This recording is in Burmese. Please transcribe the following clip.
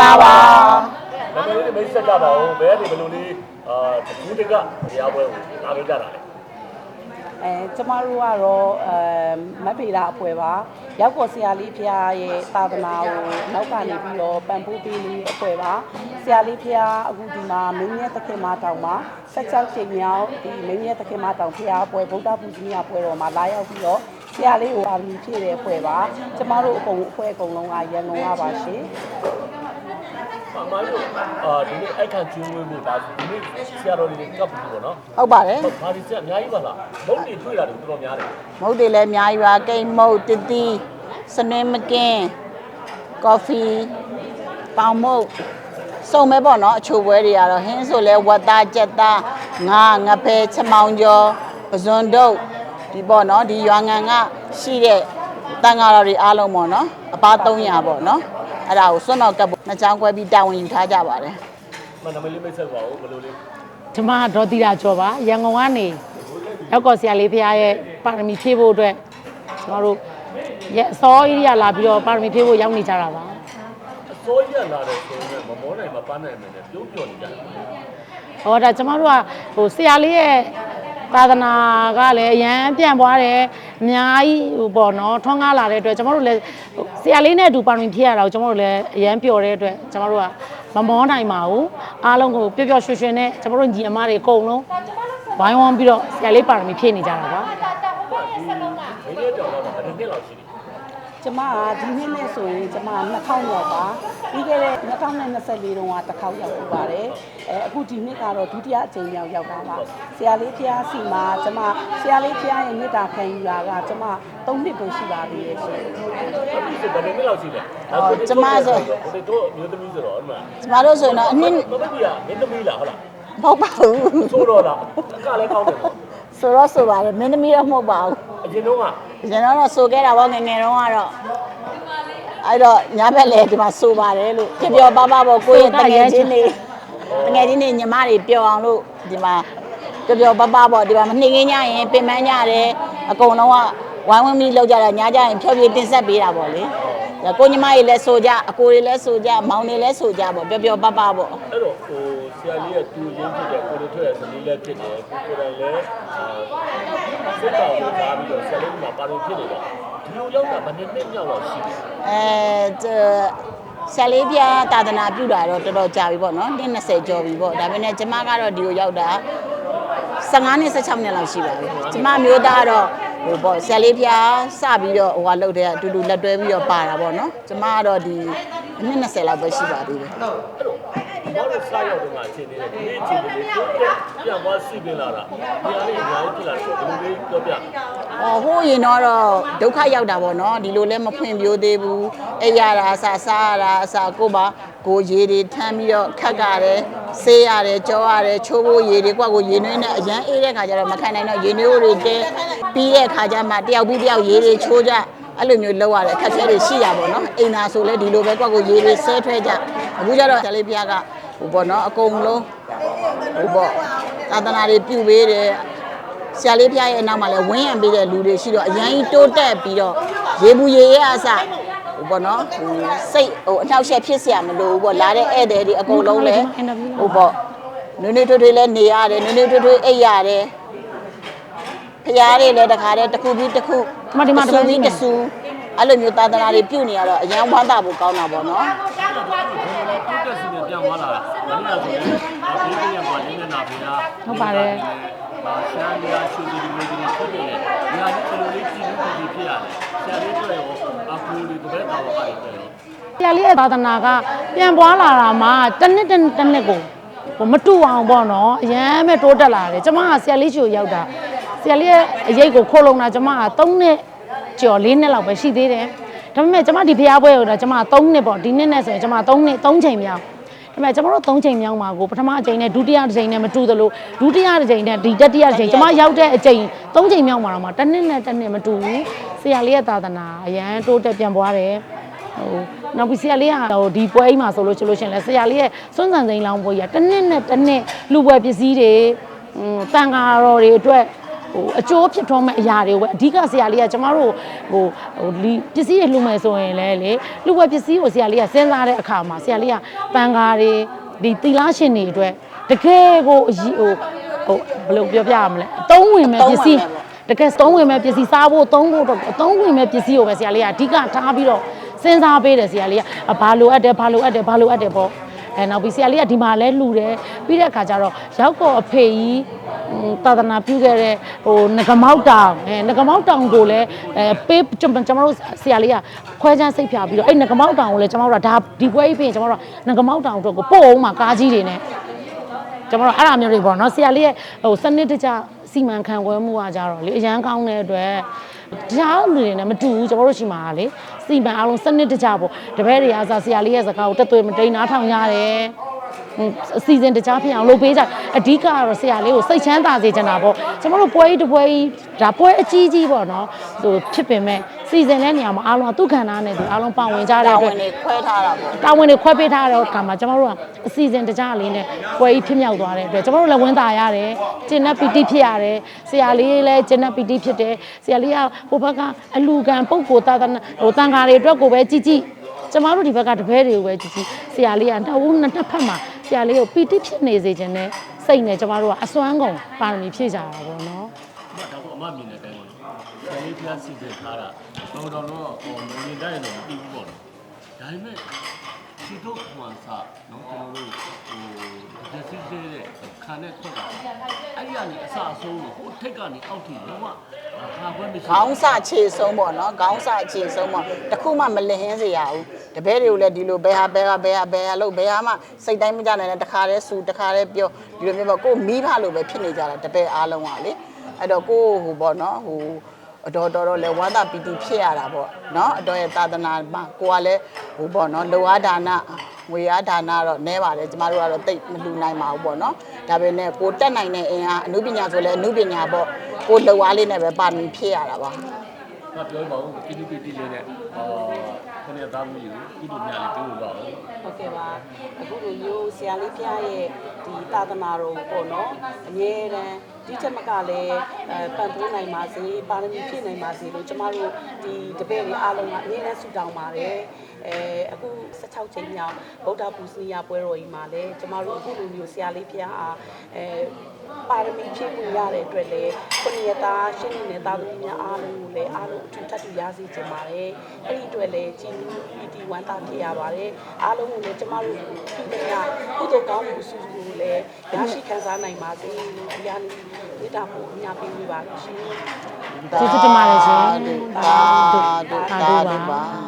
လာပါဒါပေမဲ့မိတ်ဆက်ကြပါဦးဘယ်ကနေဘယ်လိုလေးအာဒီတကတရားပွဲကိုလာခဲ့ကြတာလဲအဲကျမတို့ကတော့အဲမတ်ဖေလာအဖွဲပါရောက်ပေါ်ဆရာလေးဖျားရဲ့သာသနာကိုနောက်ကနေပြီးတော့ပံ့ပိုးပေးနေတဲ့အဖွဲပါဆရာလေးဖျားအခုဒီမှာမင်းမြတ်သခင်မတောင်မှာ16ချိန်မြောက်ဒီမင်းမြတ်သခင်မတောင်ဖျားပွဲဗုဒ္ဓပူဇော်ပွဲတော်မှာလာရောက်ပြီးတော့ဆရာလေးကိုပါမီဖြည့်တဲ့ဖွဲပါကျမတို့အကုန်အဖွဲအကုန်လုံးကရန်ကုန်ကပါရှင် အမတို့အာဒီနေ့အိုက်ခံကျင်းဝဲဖို့ဒါဒီနေ့ဆရာတော်တွေကပ်ပြီးပေါ့နော်ဟုတ်ပါတယ်ဘာဒီဆက်အများကြီးပါလားမုတ်တွေတွေ့ရတယ်တော်တော်များတယ်မုတ်တွေလည်းအများကြီးပါကိတ်မုတ်တတိစနင်းမကင်းကော်ဖီပေါင်မုတ်စုံမဲပေါ့နော်အချိုပွဲတွေကတော့ဟင်းဆိုလဲဝတ်သားကြက်သားငါငဖဲချမောင်ကျော်ပဇွန်တုတ်ဒီပေါ့နော်ဒီရွာငံကရှိတဲ့တန်ဃာတော်တွေအားလုံးပေါ့နော်အပါ300ပေါ့နော် အဲ့ဒါကိုစွန့်တော်ကပ်ဖို့နှစ်ချောင်းခွဲပြီးတာဝန်ယူထားကြပါတယ်မနမလေးမိတ်ဆက်ပါဦးဘယ်လိုလေးကျမဒေါ်တီရာကျော်ပါရန်ကုန်ကနေရောက်ကော်ဆရာလေးဖရားရဲ့ပါရမီဖြည့်ဖို့အတွက်ကျမတို့ရဲ့အစောကြီးရလာပြီးတော့ပါရမီဖြည့်ဖို့ရောက်နေကြတာပါအစိုးရလာတဲ့ဆိုရင်မမောနိုင်မပန်းနိုင်မယ်နဲ့ပြုံးပြောနေကြတယ်ဟောဒါကျမတို့ကဟိုဆရာလေးရဲ့သာသနာကလည်းအရန်ပြန့်ပွားတယ် အများကြီးဟိုပေါ့နော်ထွန်းကားလာတဲ့အတွက်ကျမတို့လည်းဟိုဆရာလေးနဲ့အတူပါရမီဖြည့်ရတာကိုကျမတို့လည်းအရန်ပျော်တဲ့အတွက်ကျမတို့ကမမောနိုင်ပါဘူးအားလုံးကိုပျော်ပျော်ရွှင်ရွှင်နဲ့ကျမတို့ညီအမတွေအကုန်လုံးဝိုင်းဝန်းပြီးတော့ဆရာလေးပါရမီဖြည့်နေကြတာပါ ဒီမင်းရဲ့ကြောင်တော့ဘယ်နှစ်လောက်ရှိလဲ ကျမကဒီနှစ်နဲ့ဆိုရင်ကျမ2000ရောက်ပါပြီးခဲ့တဲ့2024တုန်းကတစ်ခေါက်ရောက်ပြီးပါတယ်အဲအခုဒီနှစ်ကတော့ဒုတိယအကြိမ်ရောက်ရောက်တာပါဆရာလေးဖျားစီမှာကျမဆရာလေးဖျားရဲ့မေတ္တာခံယူတာကကျမ3နှစ်ပဲရှိပါသေးရဲ့ရှင်ဒီဆိုဘယ်နှစ်လောက်ရှိလဲဒီတို့မျိုးသမီးဆိုတော့အဲ့မှာကျမတို့ဆိုရင်တော့အနည်းမမကြီးကမင်းသမီးလားဟုတ်လားမဟုတ်ပါဘူးဆိုတော့လားအကလည်းကောင်းတယ်ပေါ့ ဆိုတော့ဆိုပါတယ်မင်းသမီးတော့မဟုတ်ပါဘူးအရင်တော့ကကျွန်တော်တော့ဆိုခဲ့တာပေါ့ငယ်ငယ်တုန်းကတော့အဲ့တော့ညဘက်လေဒီမှာဆိုပါတယ်လို့ပြပြောပါပါပေါ့ကိုယ့်ရဲ့တငယ်ချင်းတွေတငယ်ချင်းတွေညီမတွေပျော်အောင်လို့ဒီမှာပြပြောပါပါပေါ့ဒီမှာမနှိမ့်ငင်းညရင်ပင်ပန်းကြတယ်အကုန်လုံးကဝိုင်းဝန်းပြီးလောက်ကြတာညကြရင်ဖြောပြတင်ဆက်ပေးတာပေါ့လေဒါကိုညီမတွေလည်းဆိုကြအကိုတွေလည်းဆိုကြမောင်တွေလည်းဆိုကြပေါ့ပြပြောပါပါပေါ့အဲ့တော့ဟိုဆ ရာလေးကတူရင်းဖြစ်တယ်ကိုလိုထွက်ရသမီးလည်းဖြစ်တယ်ကိုကိုယ်တိုင်လည်းအာစစ်တော်ကိုလာပြီးတော့ဆရာလေးကပါလို့ဖြစ်နေတော့ဒီလိုရောက်တာဗနှစ်နှစ်မြောက်လောက်ရှိတယ်အဲဆယ်လေးပြားတာသနာပြုတာတော့တော်တော်ကြာပြီပေါ့နော်နှစ်20ကျော်ပြီပေါ့ဒါပေမဲ့ကျမကတော့ဒီကိုရောက်တာ15နှစ်16နှစ်လောက်ရှိပါပြီကျမမျိုးသားကတော့ဟိုပေါ့ဆယ်လေးပြားစပြီးတော့ဟိုကလှုပ်တဲ့အတူတူလက်တွဲပြီးတော့ပါတာပေါ့နော်ကျမကတော့ဒီနှစ်20လောက်ပဲရှိပါသေးတယ်အဲ့တော့ ဘာလို့စားရောက်တော့မှအချိန်လေးဒီနေ့အချိန်လေးကိုပြန်သွားစီပင်လာတာဒီအားလေးအများကြီးဖြစ်လာတယ်ဘယ်လိုလေးပြောပြဟောဟိုးရင်တော့တော့ဒုက္ခရောက်တာပေါ့နော်ဒီလိုလဲမဖွင့်ပြိုးသေးဘူးအဲ့ရတာအစားစားရတာအစားကိုပါကိုရေတွေထမ်းပြီးတော့ခတ်ကြတယ်ဆေးရတယ်ကြောရတယ်ချိုးဖို့ရေတွေကိုယ့်ကိုရေနွေးနဲ့အရန်အေးတဲ့ခါကျတော့မခံနိုင်တော့ရေနွေးတွေတဲပြီးတဲ့ခါကျမှတယောက်ပြီးတယောက်ရေတွေချိုးကြအဲ့လိုမျိုးလောက်ရတယ်အခက်အခဲတွေရှိရပါတော့အိမ်သာဆိုလဲဒီလိုပဲကိုယ့်ကိုရေတွေဆဲထွဲကြအခုကျတော့ဆလေးပြားက ဟိုပေါ့နော်အကုန်လုံးဟိုပေါ့သာသနာတွေပြုပေးတယ်ဆရာလေးဖျားရဲ့အနောက်မှာလည်းဝင်းရံပေးတဲ့လူတွေရှိတော့အရင်ကြီးတိုးတက်ပြီးတော့ရေဘူးရေရဲအစဟိုပေါ့နော်စိတ်ဟိုအနှောက်ယှက်ဖြစ်စရာမလိုဘူးပေါ့လာတဲ့ဧည့်သည်တွေအကုန်လုံးလည်းဟိုပေါ့နွေးနွေးထွေးထွေးလည်းနေရတယ်နွေးနွေးထွေးထွေးအိပ်ရတယ်ဖျားတွေလည်းတခါတည်းတစ်ခုပြီးတစ်ခုဒီမှာဒီမှာတစ်ခုပြီးတစ်ခုအဲ့လိုမျိုးသာသနာတွေပြုနေရတော့အရန်ဝမ်းသာဖို့ကောင်းတာပေါ့နော် သွားလာတာမနေ့ကဆိုရင်ဘေးကရမှာရင်းနေတာဖေးလားဟုတ်ပါတယ်ဘာရှမ်းရရှိဒီဒီဒီဖြစ်နေတယ်ဒီဟာဒီလိုလေးကြည့်ပြီးဖြစ်ရတယ်ဆရာလေးတွေ့ရောအခုဒီတပည့်တော်ကလည်းတွေ့ရောဆရာလေးရဲ့သာသနာကပြန်ပွားလာတာမှတစ်နှစ်တစ်တစ်နှစ်ကိုဟိုမတူအောင်ပေါ့နော်အရန်ပဲတိုးတက်လာတယ်ကျမကဆရာလေးရှိကိုရောက်တာဆရာလေးရဲ့အရေးကိုခိုးလုံတာကျမက3နှစ်ကျော်4နှစ်လောက်ပဲရှိသေးတယ်ဒါပေမဲ့ကျမဒီဖျားပွဲကိုတော့ကျမ3နှစ်ပေါ့ဒီနှစ်နဲ့ဆိုရင်ကျမ3နှစ်3ချိန်မြောက် ဒါပေမဲ့ကျမတို့3ချိန်မြောက်မှာကိုပထမအချိန်နဲ့ဒုတိယအချိန်နဲ့မတူသလိုဒုတိယအချိန်နဲ့ဒီတတိယအချိန်ကျမရောက်တဲ့အချိန်3ချိန်မြောက်မှာတော့မှတစ်နှစ်နဲ့တစ်နှစ်မတူဘူးဆရာလေးရဲ့သာသနာအရန်တိုးတက်ပြန်ပွားတယ်ဟိုနောက်ပြီးဆရာလေးကဟိုဒီပွဲကြီးမှာဆိုလို့ရှိလို့ရှရင်လဲဆရာလေးရဲ့စွန့်စံစိန်လောင်းပွဲကြီးကတစ်နှစ်နဲ့တစ်နှစ်လူပွဲပစ္စည်းတွေဟွန်းတန်ဃာတော်တွေအတွက် ဟဟိုအကျိုးဖြစ်ထွန်းမဲ့အရာတွေကိုပဲအဓိကဆရာလေးကကျမတို့ဟိုဟိုဒီပစ္စည်းတွေလှူမယ်ဆိုရင်လည်းလေလှူဝဲပစ္စည်းကိုဆရာလေးကစဉ်းစားတဲ့အခါမှာဆရာလေးကပန်ကားတွေဒီသီလရှင်တွေအတွက်တကယ်ကိုအ yi ဟိုဟိုဘယ်လိုပြောပြရမလဲအသုံးဝင်မဲ့ပစ္စည်းတကယ်သုံးဝင်မဲ့ပစ္စည်းစားဖို့သုံးဖို့တော့သုံးဝင်မဲ့ပစ္စည်းကိုပဲဆရာလေးကအဓိကထားပြီးတော့စဉ်းစားပေးတယ်ဆရာလေးကဘာလိုအပ်တယ်ဘာလိုအပ်တယ်ဘာလိုအပ်တယ်ပေါ့ အဲနောက်ပြီးဆရာလေးကဒီမှာလဲလှူတယ်ပြီးတဲ့အခါကျတော့ရောက်ကောအဖေကြီးသာသနာပြုခဲ့တဲ့ဟိုငကမောက်တောင်အဲငကမောက်တောင်ကိုလည်းအဲပေးကျွန်ကျွန်တော်တို့ဆရာလေးကခွဲချမ်းစိတ်ဖြာပြီးတော့အဲ့ငကမောက်တောင်ကိုလည်းကျွန်တော်တို့ကဒါဒီပွဲကြီးပြင်ကျွန်တော်တို့ကငကမောက်တောင်အတွက်ကိုပို့အောင်မှာကားကြီးတွေနဲ့ကျွန်တော်တို့အဲ့ဒါမျိုးတွေပေါ့နော်ဆရာလေးရဲ့ဟိုစနစ်တကျစီမံခန့်ခွဲမှုကကြတော့လေအရန်ကောင်းတဲ့အတွက် တရားလူတွေနဲ့မတူဘူးကျွန်တော်တို့ရှိမှာကလေစီမံအားလုံးစနစ်တကျပေါ့တပည့်တွေအားစားဆရာလေးရဲ့စကားကိုတက်သွေးမတိန်နားထောင်ရတယ်ဟွန်းအစီအစဉ်တကြားဖြစ်အောင်လုပ်ပေးကြအဓိကကတော့ဆရာလေးကိုစိတ်ချမ်းသာစေချင်တာပေါ့ကျွန်တော်တို့ပွဲကြီးတစ်ပွဲကြီးဒါပွဲအကြီးကြီးပေါ့နော်ဟိုဖြစ်ပင်မဲ့ စီစဉ်တဲ့နေရာမှာအားလုံးကသူ့ခန္ဓာနဲ့သူအားလုံးပါဝင်ကြတဲ့တာအတွဝက်င်တွေခွဲထားတာပေါ့တာဝန်တွေခွဲပေးထားတဲ့အခါမှာကျွန်တော်တို့ကအစီအစဉ်တကြလေးနဲ့ပွဲကြီးဖြစ်မြောက်သွားတဲ့အတွက်ကျွန်တော်တို့လည်းဝန်တာရတယ်ကျင်납ပီတိဖြစ်ရတယ်ဆရာလေးလည်းကျင်납ပီတိဖြစ်တယ်ဆရာလေးကဟိုဘက်ကအလူကံပုံကိုတာတနာဟိုတန်ဃာတွေအတွက်ကိုပဲကြည်ကြည်ကျမတို့ဒီဘက်ကတပည့်တွေကိုပဲကြည်ကြည်ဆရာလေးကနှစ်ဦးနှစ်ဖက်မှာဆရာလေးကိုပီတိဖြစ်နေစေခြင်းနဲ့စိတ်နဲ့ကျမတို့ကအစွမ်းကုန်ပါရမီဖြည့်ကြတာပေါ့နော်အမဒါကအမမြင်တဲ့အတိုင်းပေါ့နော်ဆယ်လေးဖျားစီစဉ်ထားတာ တော်တော်တော့ဟိုမြင်တိုင်းတော့မပြီးဘူးပေါ့နော်ဒါပေမဲ့ဒီတော့ခွန်စာနော်ကျွန်တော်တို့ဟိုဒီစစ်စစ်တဲ့ခံတဲ့ခွက်ကအဲ့ဒီကနေအစအဆုံးကိုဟိုထိတ်ကနေအောက်ထိလုံးဝဟာဘွဲမရှိခေါင်းစခြေဆုံးပေါ့နော်ခေါင်းစခြေဆုံးပေါ့တခုမှမလင်ဟင်းစေရဘူးတပည့်တွေကိုလည်းဒီလိုဘယ်ဟာဘယ်ဟာဘယ်ဟာဘယ်ဟာလို့ဘယ်ဟာမှစိတ်တိုင်းမကြနိုင်တဲ့တခါတည်းစူတခါတည်းပြောဒီလိုမျိုးပေါ့ကိုမိဖလို့ပဲဖြစ်နေကြတာတပည့်အားလုံးကလေအဲ့တော့ကိုဟိုပေါ့နော်ဟို အတော်တော်တော့လဲဝါသပီတိဖြစ်ရတာပေါ့နော်အတော်ရဲ့သာသနာမှာကိုကလည်းဟိုပေါ့နော်လောဝဒါနငွေအားဒါနတော့နဲပါတယ်ကျမတို့ကတော့တိတ်မလှူနိုင်ပါဘူးပေါ့နော်ဒါပေမဲ့ကိုတက်နိုင်တဲ့အင်အားအမှုပညာဆိုလဲအမှုပညာပေါ့ကိုလောအားလေးနဲ့ပဲပါမီဖြစ်ရတာပါငါပြောပါဦးကိတုပိတိလေးနဲ့အာခဏသားမှုယူကုတုမြလေးပြောလို့တော့ဟုတ်ကဲ့ပါအခုလိုမျိုးဆရာလေးဖျားရဲ့ဒီသာသနာတော်ကိုပေါ့နော်အမြဲတမ်း ဒီချက်မကလည်းအဲပံ့ပိုးနိုင်ပါစေပါရမီဖြည့်နိုင်ပါစေလို့ကျမတို့ဒီတပည့်တွေအားလုံးကအမြဲတမ်းဆုတောင်းပါတယ်အဲအခု16ချိန်မြောက်ဗုဒ္ဓပူဇနီယပွဲတော်ကြီးမှာလည်းကျမတို့အခုလိုမျိုးဆရာလေးဖျားအားအဲပါရမီဖြည့်မှုရတဲ့အတွက်လည်းခုနှစ်ရက်သားရှင်းနေတဲ့သားသမီးများအားလုံးကိုလည်းအားလုံးအထူးထပ်တူရစေချင်ပါတယ်အဲ့ဒီအတွက်လည်းကြည်နူးပီတီဝမ်းသာဖြစ်ရပါတယ်အားလုံးကိုလည်းကျမတို့ပြုတဲ့ကကုသိုလ်ကောင်းမှုအစုစုကိုလည်းရရှိခံစားနိုင်ပါစေလို့ဒီကနေ့ မေတ္တာပို့အများပေးနေပါလို့ရှင် ကျေးဇူးတင်ပါတယ်ရှင် သာဓုသာဓုပါ